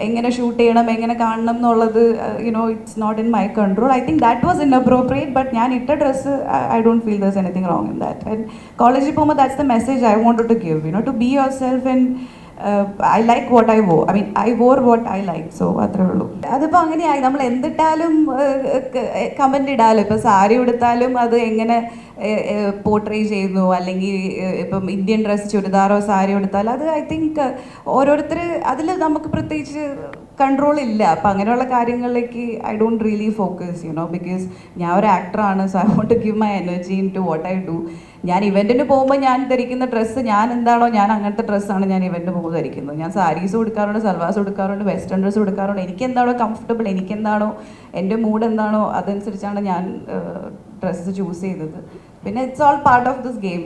എങ്ങനെ ഷൂട്ട് ചെയ്യണം എങ്ങനെ കാണണം എന്നുള്ളത് you know it's not in my control I think that was inappropriate but ഞാൻ ഇട്ട dress I don't feel there's anything wrong in that and കോളേജിൽ പോകുമ്പോൾ that's the message I want to give you know to be yourself and I like what I wo I mean I wore what I like so അത്രേ ഉള്ളൂ. അതിപ്പോൾ അങ്ങനെയായി. നമ്മൾ എന്തിട്ടാലും comment ഇടാലോ. ഇപ്പോൾ സാരി ഉടുത്താലും അത് എങ്ങനെ പോർട്രേ ചെയ്യുന്നു? അല്ലെങ്കിൽ ഇപ്പം ഇന്ത്യൻ ഡ്രസ്സ് ചുരിദാറോ സാരി ഉടുത്താലും? അത് ഐ തിങ്ക് ഓരോരുത്തർ അതിൽ നമുക്ക് പ്രത്യേകിച്ച് കൺട്രോൾ ഇല്ല. അപ്പം അങ്ങനെയുള്ള കാര്യങ്ങളിലേക്ക് I don't really focus you know because ഞാൻ ഒരു ആക്ടറാണ് so I want to give my energy into what I do ഞാൻ ഇവന്റിന് പോകുമ്പോൾ ഞാൻ ധരിക്കുന്ന ഡ്രസ്സ് ഞാൻ എന്താണോ ഞാൻ അങ്ങനത്തെ ഡ്രസ്സാണ് ഞാൻ ഇവന്റിന് പോകുമ്പോൾ ധരിക്കുന്നത്. ഞാൻ സാരീസ് കൊടുക്കാറുണ്ട് സൽവാസ് കൊടുക്കാറുണ്ട് വെസ്റ്റേൺ ഡ്രസ്സ് കൊടുക്കാറുണ്ട് എനിക്ക് എന്താണോ കംഫർട്ടബിൾ എനിക്ക് എന്താണോ എന്റെ മൂഡ് എന്താണോ അതനുസരിച്ചാണ് ഞാൻ ഡ്രസ്സ് ചൂസ് ചെയ്തത്. പിന്നെ it's all part of this game